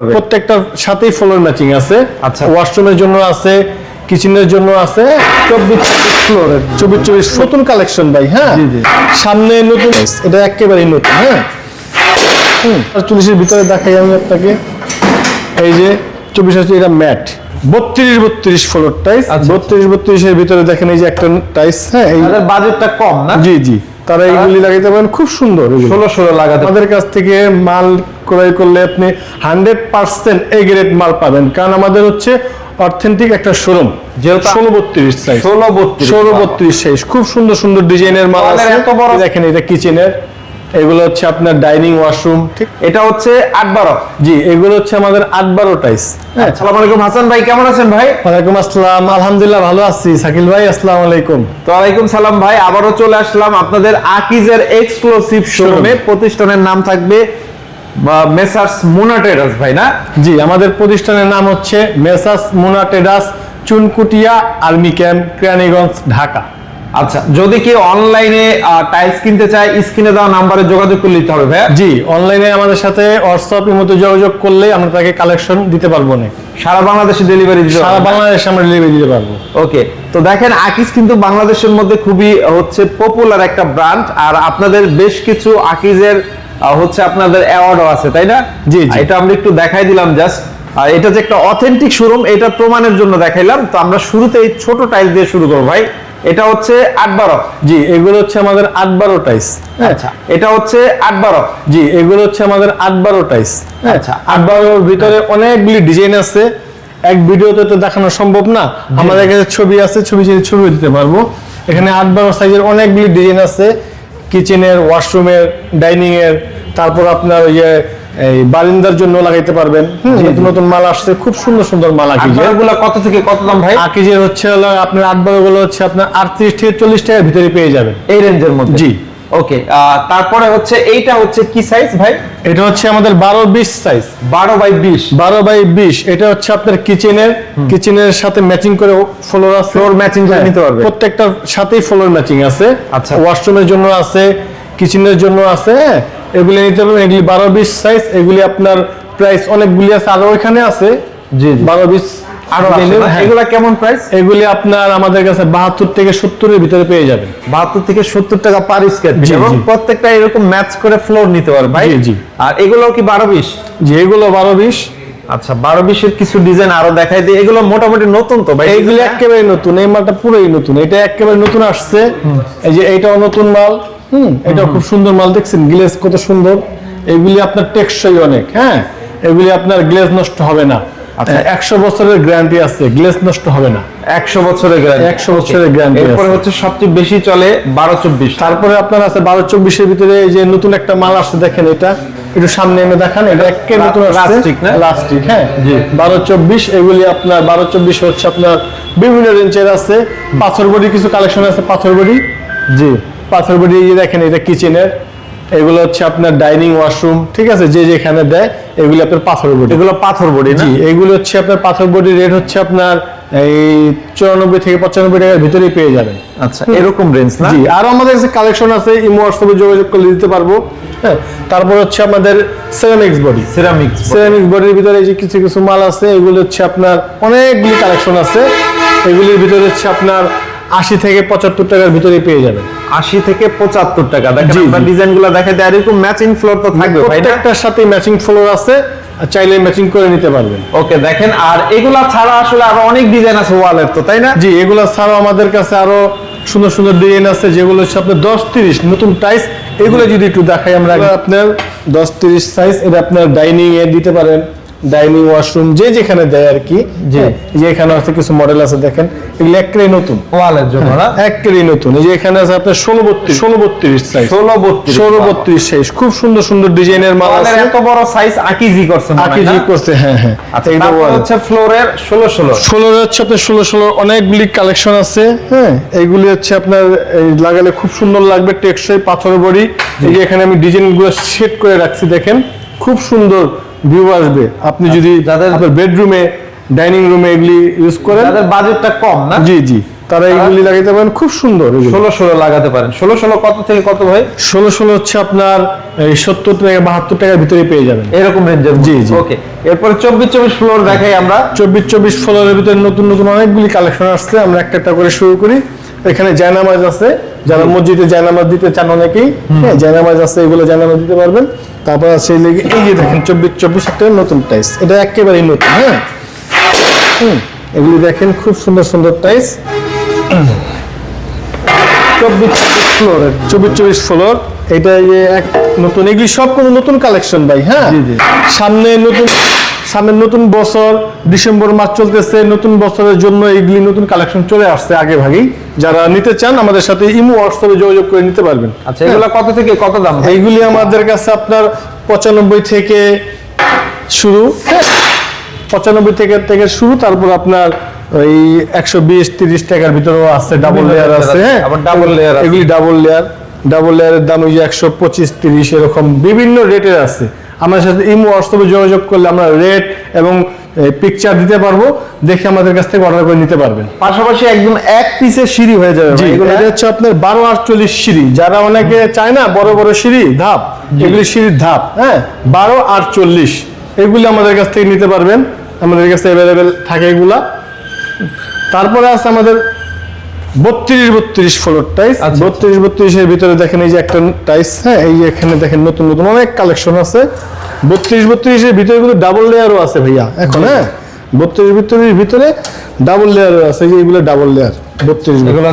প্রত্যেকটার সাথেই floor matching আছে। আচ্ছা। ওয়াশরুমের জন্য আছে কিচেনের জন্য আছে চব্বিশ চব্বিশ ফ্লোরের চব্বিশ চব্বিশ নতুন কালেকশন ভাই হ্যাঁ। সামনে নতুন এটা একেবারেই নতুন হ্যাঁ? চল্লিশের ভিতরে দেখাই আমি আপনাকে। এই যে চব্বিশ হচ্ছে এটা ম্যাট। বত্রিশ বত্রিশ ফ্লোর টাইস। আচ্ছা। বত্রিশ বত্রিশের ভিতরে দেখেন এই যে একটা টাইস হ্যাঁ? বাজেটটা কম না? জি জি। তারা এইগুলি লাগাইতে পারেন। খুব সুন্দর ষোলো ষোলো লাগাতে আমাদের কাছ থেকে মাল ক্রয় করলে আপনি হান্ড্রেড পার্সেন্ট এ গ্রেড মাল পাবেন। কারণ আমাদের হচ্ছে অথেন্টিক একটা শোরুম যেহেতু- ষোলো বত্রিশ সাইজ ষোলো বত্রিশ ষোলো বত্রিশ সাইজ খুব সুন্দর সুন্দর ডিজাইনের মাল আছে। দেখেন এটা কিচেনের এগুলো হচ্ছে আপনার ডাইনিং ওয়াশরুম ঠিক। এটা হচ্ছে আট বারো। জি এগুলো হচ্ছে আমাদের আট বারো টাইস আসসালামু আলাইকুম হাসান ভাই কেমন আছেন ভাই? ওয়ালাইকুম আসসালাম। আলহামদুলিল্লাহ ভালো আছি। ভাই আসসালামু আলাইকুম। তো ওয়ালাইকুম সালাম ভাই। আবারও চলে আসলাম আপনাদের আকিজের এক্সক্লুসিভ শোরুমে প্রতিষ্ঠানের নাম থাকবে মেসার্স মুনা ভাই না? জি আমাদের প্রতিষ্ঠানের নাম হচ্ছে মেসাস মুনা টেডাস চুনকুটিয়া আর্মি ক্যাম্প কেরানীগঞ্জ ঢাকা। আচ্ছা যদি কেউ অনলাইনে টাইলস কিনতে চায় স্ক্রিনে দেওয়া নাম্বারে যোগাযোগ করে নিতে হবে ভাই জি অনলাইনে আমাদের সাথে হোয়াটসঅ্যাপ এর মধ্যে যোগাযোগ করলে আমরা তাকে কালেকশন দিতে পারব না সারা বাংলাদেশে ডেলিভারি দিতে সারা বাংলাদেশে আমরা ডেলিভারি দিতে পারব। ওকে তো দেখেন আকিজ কিন্তু বাংলাদেশের মধ্যে খুবই হচ্ছে পপুলার একটা ব্র্যান্ড আর আপনাদের বেশ কিছু আকিজের হচ্ছে আপনাদের অ্যাওয়ার্ডও আছে তাই না? জি, জি। এটা আমরা একটু দেখাই দিলাম জাস্ট আর এটা যে একটা অথেন্টিক শোরুম এটা প্রমাণের জন্য দেখাইলাম। তো আমরা শুরুতে এই ছোট টাইল দিয়ে শুরু করব ভাই। এটা হচ্ছে আট বারো। জি এগুলো হচ্ছে আমাদের আট বারো টাইস। আচ্ছা এটা হচ্ছে আট বারো। জি এগুলো হচ্ছে আমাদের আট বারো টাইস। আচ্ছা। আট বারোর ভিতরে অনেকগুলি ডিজাইন আছে। এক ভিডিওতে তো দেখানো সম্ভব না। আমাদের কাছে ছবি আছে ছবি যদি ছবি দিতে পারব। এখানে আট বারো সাইজের অনেকগুলি ডিজাইন আছে। কিচেনের ওয়াশরুমের ডাইনিং এর তারপর আপনার ইয়ে এই বারিন্দার জন্য লাগাইতে পারবেন। নতুন নতুন মাল আসছে খুব সুন্দর সুন্দর মাল আকিজের। গুলো কত থেকে কত দাম ভাই? আকিজের হচ্ছে হলো আপনার আট বারো গুলো হচ্ছে আপনার আটত্রিশ থেকে চল্লিশ টাকার ভিতরে পেয়ে যাবেন। এই রেঞ্জের মধ্যে? জি। ওকে তারপরে হচ্ছে এইটা হচ্ছে কি সাইজ ভাই? এটা হচ্ছে আমাদের বারো বিশ সাইজ বারো বাই বিশ। বারো বাই বিশ। এটা হচ্ছে আপনার কিচেনের কিচেনের সাথে ম্যাচিং করে ফ্লোর আছে। করে হ্যাঁ, নিতে পারবে। প্রত্যেকটার সাথেই ফ্লোর ম্যাচিং আছে। আচ্ছা। ওয়াশরুমের জন্য আছে কিচেনের জন্য আছে হ্যাঁ। এগুলি নিতে পারবেন। এগুলি বারো বিশ সাইজ এগুলি আপনার প্রাইস অনেকগুলি আছে আরও এখানে আছে। জি, জি। বারো বিশ আরও আছে না? এগুলা কেমন প্রাইস এগুলি আপনার আমাদের কাছে বাহাত্তর থেকে সত্তরের ভিতরে পেয়ে যাবেন। বাহাত্তর থেকে সত্তর টাকা পার স্কোয়ার এবং প্রত্যেকটা এরকম ম্যাচ করে ফ্লোর নিতে পারবে ভাই। জি, জি। আর এগুলো কি বারো বিশ যেগুলো বারো বিশ আচ্ছা বারো বিশের কিছু ডিজাইন আরও দেখাই দিই। এগুলো মোটামুটি নতুন তো ভাই। এইগুলি একেবারে নতুন এই মালটা পুরোই নতুন। এটা একেবারে নতুন আসছে। এই যে এইটাও নতুন মাল। হুম এটা খুব সুন্দর মাল দেখছেন গ্লেজ কত সুন্দর। এগুলি আপনার টেকসই অনেক হ্যাঁ? এগুলি আপনার গ্লেজ নষ্ট হবে না। আচ্ছা। একশো বছরের গ্যারান্টি আছে গ্লেজ নষ্ট হবে না। একশো বছরের গ্যারান্টি। 100 বছরের guarantee এরপরে হচ্ছে সবচেয়ে বেশি চলে বারো চব্বিশ। তারপরে আপনার আছে বারো চব্বিশের ভিতরে যে নতুন একটা মাল আসছে দেখেন এটা। একটু সামনে এনে দেখান এটা একে নতুন Elastic না? লাস্টিক হ্যাঁ? বারো চব্বিশ এগুলি আপনার বারো চব্বিশ হচ্ছে আপনার বিভিন্ন রেঞ্জের আছে। পাথর বডি কিছু কালেকশন আছে পাথর বডি। জি। পাথর বডি এই দেখেন এটা কিচেনের এগুলো হচ্ছে আপনার ডাইনিং ওয়াশরুম ঠিক আছে? যে যেখানে দেয় এগুলি আপনার পাথর বডি। এগুলো পাথর বডি জি এইগুলো হচ্ছে আপনার পাথর বডি রেট হচ্ছে আপনার এই চুরানব্বই থেকে পঁচানব্বই টাকার ভিতরেই পেয়ে যাবেন। আচ্ছা এরকম রেঞ্জ না? জি আর আমাদের কাছে কালেকশন আছে ইমো হোয়াটসঅ্যাপে যোগাযোগ করে দিতে পারব। হ্যাঁ তারপর হচ্ছে আমাদের সেরামিক্স বডি সিরামিক্স সেরামিক বডির ভিতরে এই যে কিছু কিছু মাল আছে এগুলো হচ্ছে আপনার অনেকগুলি কালেকশন আছে। এগুলির ভিতরে হচ্ছে আপনার আশি থেকে পঁচাত্তর টাকার ভিতরে পেয়ে যাবেন আশি থেকে পঁচাত্তর টাকা। দেখেন আপনার জি। ডিজাইনগুলো দেখা যায় আর এরকম ম্যাচিং ফ্লোর তো থাকবে প্রত্যেকটার সাথে ম্যাচিং ফ্লোর আছে চাইলে ম্যাচিং করে নিতে পারবেন। ওকে দেখেন আর এগুলা ছাড়া আসলে আরও অনেক ডিজাইন আছে ওয়ালের তো তাই না? জি এগুলো ছাড়াও আমাদের কাছে আরও সুন্দর সুন্দর ডিজাইন আছে যেগুলো হচ্ছে আপনার দশ তিরিশ নতুন টাইস এগুলো যদি একটু দেখাই আমরা আপনার দশ তিরিশ সাইজ এটা আপনার ডাইনিং এ দিতে পারেন। ডাইনিং ওয়াশরুম যে যেখানে দেয় আর কি। হ্যাঁ, যে এখানে আছে কিছু মডেল আছে দেখেন। এগুলো একেবারেই নতুন। ওয়ালের জন্য না? একেবারেই নতুন। এই যে এখানে আছে আপনার ষোলো বত্রিশ। ষোলো বত্রিশ সাইজ ষোলো বত্রিশ। ষোলো বত্রিশ সাইজ খুব সুন্দর সুন্দর ডিজাইনের মাল আছে। এত বড় সাইজ আকিজি করছে মনে হয়, আকি করছে হ্যাঁ হ্যাঁ। আচ্ছা এটা। হচ্ছে ফ্লোরের ষোলো ষোলো। ষোলো হচ্ছে আপনার ষোলো ষোলো অনেকগুলি কালেকশন আছে হ্যাঁ। এইগুলি হচ্ছে আপনার লাগালে খুব সুন্দর লাগবে টেকসই পাথর বড়ি। এই যে এখানে আমি ডিজাইনগুলো সেট করে রাখছি দেখেন। খুব সুন্দর ভিউ আসবে আপনি যদি যাদের- আপনার বেডরুমে ডাইনিং রুমে এগুলি ইউজ করেন যাদের বাজেটটা কম না? জি জি। তারা এগুলি লাগাইতে পারেন খুব সুন্দর ষোলো ষোলো লাগাতে পারেন। ষোলো ষোলো কত থেকে কত ভাই? ষোলো ষোলো হচ্ছে আপনার সত্তর টাকা বাহাত্তর টাকার ভিতরে পেয়ে যাবেন। এরকম রেঞ্জের জি, জি। ওকে এরপরে চব্বিশ চব্বিশ ফ্লোর দেখাই আমরা। চব্বিশ চব্বিশ ফ্লোরের ভিতরে নতুন নতুন অনেকগুলি কালেকশন আসছে। আমরা একটা একটা করে শুরু করি। এখানে জায়নামাজ আছে যারা মসজিদে জায়নামাজ দিতে চান অনেকেই হ্যাঁ জায়নামাজ আছে এগুলো জায়নামাজ দিতে পারবেন। তারপর আছে এই যে দেখেন চব্বিশ চব্বিশ একটা নতুন টাইস এটা একেবারেই নতুন হ্যাঁ? হুম, এগুলি দেখেন খুব সুন্দর সুন্দর টাইস চব্বিশ চব্বিশ ফ্লোর চব্বিশ চব্বিশ ফ্লোর এটা এক নতুন এগুলি সব কোনো নতুন কালেকশন ভাই হ্যাঁ। সামনে নতুন সামনে নতুন বছর ডিসেম্বর মাস চলতেছে নতুন বছরের জন্য এইগুলি নতুন কালেকশন চলে আসছে আগে ভাগেই। যারা নিতে চান আমাদের সাথে ইমো হোয়াটসঅ্যাপে যোগাযোগ করে নিতে পারবেন। আচ্ছা এগুলো কত থেকে কত দাম? এইগুলি আমাদের কাছে আপনার পঁচানব্বই থেকে শুরু। পঁচানব্বই থেকে থেকে শুরু তারপর আপনার ওই একশো বিশ তিরিশ টাকার ভিতরেও আছে ডাবল লেয়ার আছে হ্যাঁ? আবার double layer এগুলি ডাবল লেয়ার ডাবল লেয়ারের দাম ওই একশো পঁচিশ তিরিশ এরকম বিভিন্ন রেটের আছে। আমাদের সাথে ইমো হোয়াটসঅ্যাপে যোগাযোগ করলে আমরা রেট এবং পিকচার দিতে পারব দেখে আমাদের কাছ থেকে অর্ডার করে নিতে পারবেন। পাশাপাশি একদম এক পিসের সিঁড়ি হয়ে যাবে এটা হচ্ছে আপনার বারো আটচল্লিশ সিঁড়ি। যারা অনেকে চায় না বড় বড় সিঁড়ি ধাপ এগুলি সিঁড়ির ধাপ হ্যাঁ? বারো আটচল্লিশ এগুলি আমাদের কাছ থেকে নিতে পারবেন। আমাদের কাছে অ্যাভেলেবেল থাকে এগুলা। তারপরে আছে আমাদের বত্রিশ বত্রিশ ফ্লোর টাইস আচ্ছা, বত্রিশ বত্রিশের ভিতরে দেখেন এই যে একটা টাইস হ্যাঁ এই এখানে দেখেন নতুন নতুন অনেক কালেকশন আছে। বত্রিশ বত্রিশের ভিতরে কিন্তু ডাবল লেয়ারও আছে ভাইয়া এখন হ্যাঁ? বত্রিশ বত্রিশের ভিতরে ডাবল লেয়ারও আছে এই যে এগুলো ডাবল লেয়ার বত্রিশ এগুলো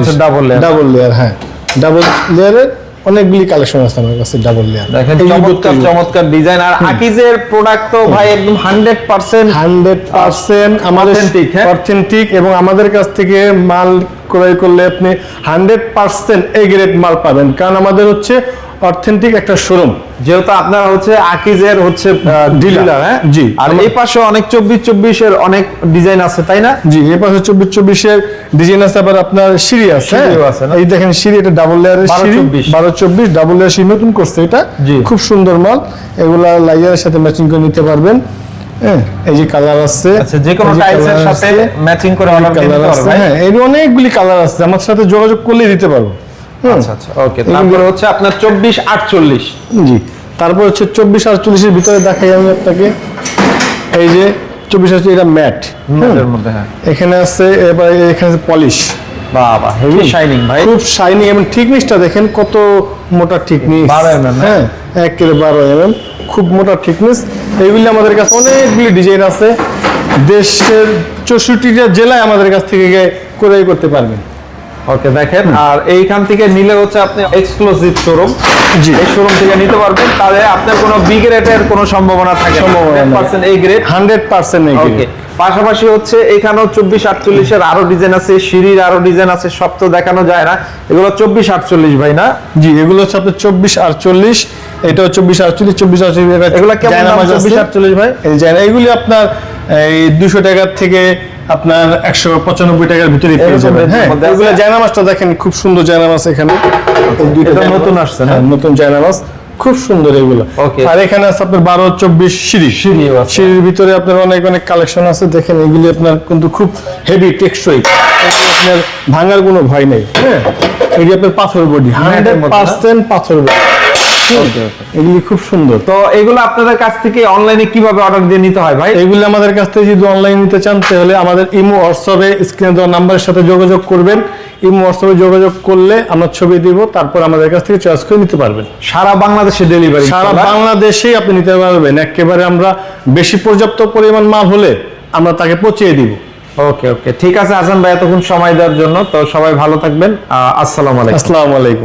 লেয়ার। ডাবল লেয়ার হ্যাঁ। ডাবল লেয়ারের অনেকগুলি কালেকশন আছে আমার কাছে ডাবল লেয়ার দেখেন চমৎকার চমৎকার ডিজাইন আর আকিজের প্রোডাক্ট তো ভাই একদম হান্ড্রেড পার্সেন্ট হান্ড্রেড পার্সেন্ট আমাদের Authentic, হ্যাঁ? অথেন্টিক এবং আমাদের কাছ থেকে মাল ক্রয় করলে আপনি হান্ড্রেড পার্সেন্ট এ গ্রেড মাল পাবেন। কারণ আমাদের হচ্ছে অথেন্টিক একটা শোরুম যেহেতু আপনারা হচ্ছে আকিজের হচ্ছে ডিলার হ্যাঁ? জি। আর এই পাশে অনেক চব্বিশ চব্বিশের অনেক ডিজাইন আছে তাই না? জি এই পাশে চব্বিশ চব্বিশের ডিজাইন আছে আবার আপনার সিঁড়ি আছে হ্যাঁ? এই দেখেন সিঁড়ি এটা ডাবল লেয়ারের সিঁড়ি। বারো চব্বিশ ডাবল লেয়ার সিঁড়ি নতুন করছে এটা। খুব সুন্দর মাল। এগুলা লাইয়ারের সাথে ম্যাচিং করে নিতে পারবেন। হ্যাঁ এই যে কালার আছে আচ্ছা যে কোনো টাইলসের সাথে ম্যাচিং করে অর্ডার দিতে হ্যাঁ এর অনেকগুলি কালার আছে আমার সাথে যোগাযোগ করলেই দিতে পারব। আচ্ছা আচ্ছা ওকে এগুলো- হচ্ছে আপনার চব্বিশ আটচল্লিশ। জি তারপর হচ্ছে চব্বিশ আটচল্লিশের ভিতরে দেখাই আমি আপনাকে। এই যে চব্বিশ আটচল্লিশ এটা ম্যাট। হ্যাঁ। এখানে আছে এবার এখানে পলিশ। বাবা হেভি শাইনিং ভাই। খুব শাইনি এবং থিকনেসটা দেখেন কত মোটা থিকনেস 12 mm, হ্যাঁ। এক কিলো বারো এম খুব মোটা থিকনেস এইগুলি আমাদের কাছে অনেকগুলি ডিজাইন আছে। দেশের চৌষট্টিটা জেলায় আমাদের কাছ থেকে ক্রয় করতে পারবেন। ওকে দেখেন আর এইখান থেকে নিলে হচ্ছে আপনি এক্সক্লুসিভ শোরুম। এই শোরুম থেকে নিতে পারবেন তাহলে আপনার কোনো বি গ্রেডের কোনো সম্ভাবনা থাকে সম্ভাবনা এই গ্রেড হান্ড্রেড পার্সেন্ট ওকে পাশাপাশি হচ্ছে এখানেও চব্বিশ আটচল্লিশের আরও ডিজাইন আছে সিঁড়ির আরও ডিজাইন আছে সব তো দেখানো যায় না। এগুলো চব্বিশ আটচল্লিশ ভাই না? জি এগুলো হচ্ছে আপনার চব্বিশ আটচল্লিশ এটাও চব্বিশ আটচল্লিশ চব্বিশ আটচল্লিশ এগুলো কেমন। চব্বিশ আটচল্লিশ ভাই? এই যে এইগুলি আপনার এই দুশো টাকার থেকে আপনার একশো পঁচানব্বই টাকার ভিতরে পেয়ে যাবেন। হ্যাঁ মধ্যে এগুলো জায়নামাজটা দেখেন খুব সুন্দর জায়নামাজ এখানে। নতুন আসছে না? হ্যাঁ, নতুন জায়নামাজ। খুব সুন্দর এগুলো। আর এখানে আছে আপনার বারো চব্বিশ সিঁড়ি। আছে। সিঁড়ির ভিতরে আপনার অনেক অনেক কালেকশন আছে। দেখেন এগুলি আপনার কিন্তু খুব হেভি টেকসই আপনার ভাঙার কোনো ভয় নেই। হ্যাঁ এগুলি আপনার পাথর বডি হান্ড্রেড মধ্যে পার্সেন্ট পাথর বডি এগুলি খুব সুন্দর। তো এগুলো আপনাদের কাছ থেকে অনলাইনে কীভাবে অর্ডার দিয়ে নিতে হয় ভাই? এগুলি আমাদের কাছ থেকে যদি অনলাইন নিতে চান তাহলে আমাদের ইমো হোয়াটসঅ্যাপে স্ক্রিনে দেওয়া নাম্বারের সাথে যোগাযোগ করবেন। ইমো হোয়াটসঅ্যাপে যোগাযোগ করলে আমরা ছবি দিব তারপর আমাদের কাছ থেকে চয়েস করে নিতে পারবেন। সারা বাংলাদেশে ডেলিভারি সারা বাংলাদেশেই আপনি নিতে পারবেন। একেবারে আমরা বেশি পর্যাপ্ত পরিমাণ মাল হলে আমরা তাকে পচিয়ে দিব। ওকে ওকে ঠিক আছে হাসান ভাই এতক্ষণ সময় দেওয়ার জন্য। তো সবাই ভালো থাকবেন। আসসালামু আলাইকুম। আসসালামু আলাইকুম।